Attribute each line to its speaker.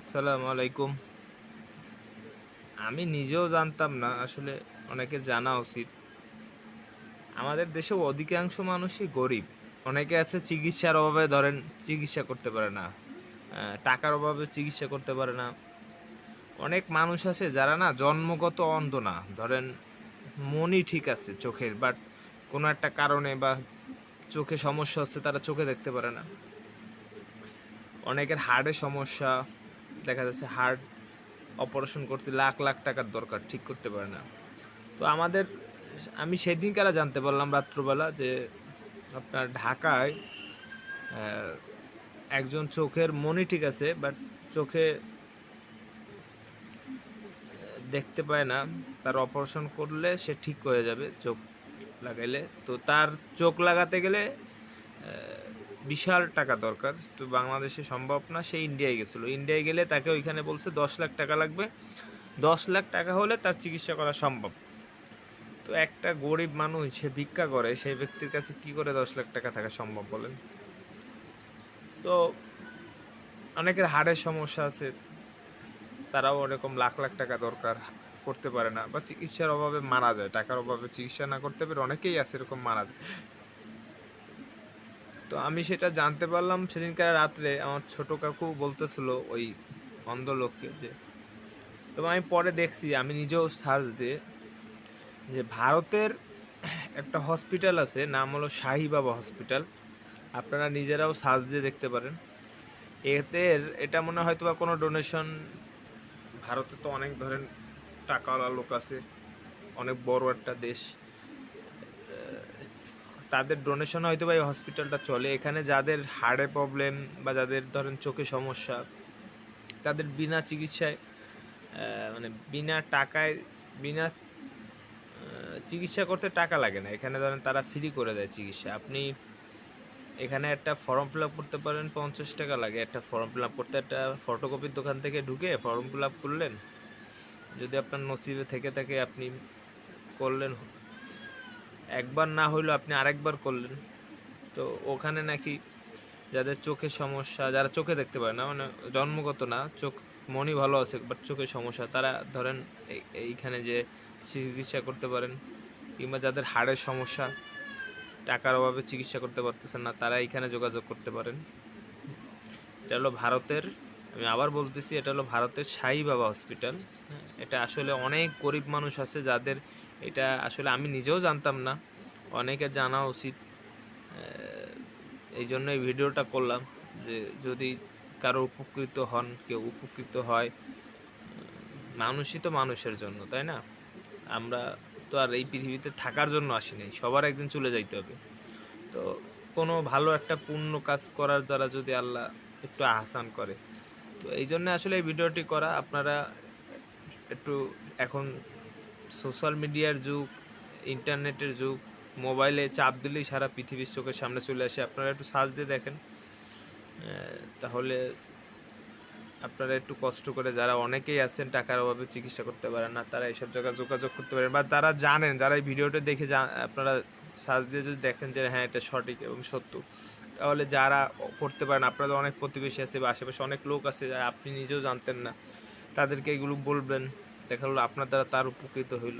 Speaker 1: আসসালামু আলাইকুম। আমি নিজেও জানতাম না, আসলে অনেকের জানা উচিত। আমাদের দেশে অধিকাংশ মানুষই গরিব। অনেকে আছে চিকিৎসার অভাবে ধরেন চিকিৎসা করতে পারে না টাকার অভাবে চিকিৎসা করতে পারে না। অনেক মানুষ আছে যারা না জন্মগত অন্ধ না, ধরেন মনই ঠিক আছে চোখের বাট কোনো একটা কারণে বা চোখে সমস্যা হচ্ছে তারা চোখে দেখতে পারে না। অনেকের হার্টের সমস্যা দেখা যাচ্ছে হার্ট অপারেশন করতে লাখ লাখ টাকার দরকার, ঠিক করতে পারে না। তো আমাদের, আমি সেদিন কারা জানতে পারলাম রাত্রবেলা যে আপনার ঢাকায় একজন চোখের মনি ঠিক আছে বাট চোখে দেখতে পায় না। তার অপারেশন করলে সে ঠিক হয়ে যাবে চোখ লাগাইলে। তো তার চোখ লাগাতে গেলে বিশাল টাকা দরকার। তো বাংলাদেশে সম্ভব না, সে ইন্ডিয়ায় গেছিল। ইন্ডিয়ায় গেলে তাকে ওইখানে বলছে দশ লাখ টাকা লাগবে। দশ লাখ টাকা হলে তার চিকিৎসা করা সম্ভব। তো একটা গরিব মানুষ সে ভিক্ষা করে, সেই ব্যক্তির কাছে কি করে দশ লাখ টাকা থাকা সম্ভব বলেন? তো অনেকের হাড়ের সমস্যা আছে, তারাও ওরকম লাখ লাখ টাকা দরকার করতে পারে না বা চিকিৎসার অভাবে মারা যায়। টাকার অভাবে চিকিৎসা না করতে পারে অনেকেই আছে এরকম মারা যায়। তো আমি সেটা জানতে পারলাম সেদিনকার রাত্রে আমার ছোট কাকু বলতেছিল ওই অন্ধ লোককে যে, এবং আমি পরে দেখছি, আমি নিজেও সার্চ দিয়ে যে ভারতের একটা হসপিটাল আছে, নাম হলো শাহী বাবা হসপিটাল। আপনারা নিজেরাও সার্চ দিয়ে দেখতে পারেন। এদের এটা মনে হয়তো বা কোনো ডোনেশন ভারতে তো অনেক ধরেন টাকাওয়ালা লোক আছে, অনেক বড় একটা দেশ। তাদের ডোনেশন হয়তো বা এই হসপিটালটা চলে। এখানে যাদের হার্টে প্রবলেম বা যাদের ধরেন চোখে সমস্যা, তাদের বিনা চিকিৎসায় মানে বিনা টাকায়, বিনা চিকিৎসা করতে টাকা লাগে না। এখানে ধরেন তারা ফ্রি করে দেয় চিকিৎসা। আপনি এখানে একটা ফর্ম ফিল আপ করতে পারেন, পঞ্চাশ টাকা লাগে। একটা ফর্ম ফিল আপ করতে একটা ফটোকপির দোকান থেকে ঢুকে ফর্ম ফিল আপ করলেন। যদি আপনার নসিবে থেকে থাকে, আপনি করলেন একবার না হইলেও আপনি আরেকবার করলেন। তো ওখানে নাকি যাদের চোখের সমস্যা যারা চোখে দেখতে পারে না মানে জন্মগত না চোখ মনই ভালো আছে বাট চোখের সমস্যা তারা ধরেন এই- এইখানে যে চিকিৎসা করতে পারেন কিংবা যাদের হাড়ের সমস্যা টাকার অভাবে চিকিৎসা করতে পারতেছেন না তারা এইখানে যোগাযোগ করতে পারেন। এটা হলো ভারতের আমি আবার বলতেছি এটা হলো ভারতের সাই বাবা হসপিটাল। হ্যাঁ, এটা আসলে অনেক গরিব মানুষ আছে যাদের এটা আসলে আমি নিজেও জানতাম না। অনেকের জানা উচিত। এই জন্য এই ভিডিওটা করলাম যে যদি কারও উপকৃত হন, কেউ উপকৃত হয়, মানুষই তো মানুষের জন্য, তাই না? আমরা তো আর এই পৃথিবীতে থাকার জন্য আসি নাই, সবার একদিন চলে যাইতে হবে। তো কোনো ভালো একটা পূর্ণ কাজ করার দ্বারা যদি আল্লাহ একটু আহসান করে। তো এই জন্য আসলে এই ভিডিওটি করা। আপনারা একটু এখন সোশ্যাল মিডিয়ার যুগ, ইন্টারনেটের যুগ, মোবাইলে চাপ দিলেই সারা পৃথিবীর চোখের সামনে চলে আসে। আপনারা একটু সার্চ দিয়ে দেখেন। তাহলে আপনারা একটু কষ্ট করে যারা অনেকেই আছেন, টাকার অভাবে চিকিৎসা করতে পারেন না, তারা এইসব জায়গায় যোগাযোগ করতে পারেন বা তারা জানেন, যারা এই ভিডিওটা দেখে আপনারা সার্চ দিয়ে যদি দেখেন যে হ্যাঁ এটা সঠিক এবং সত্য, তাহলে যারা করতে পারেন, আপনাদের অনেক প্রতিবেশী আছে বা আশেপাশে অনেক লোক আছে আপনি নিজেও জানতেন না, তাদেরকে এগুলো বলবেন। দেখা হলো আপনার দ্বারা তার উপকৃত হইল।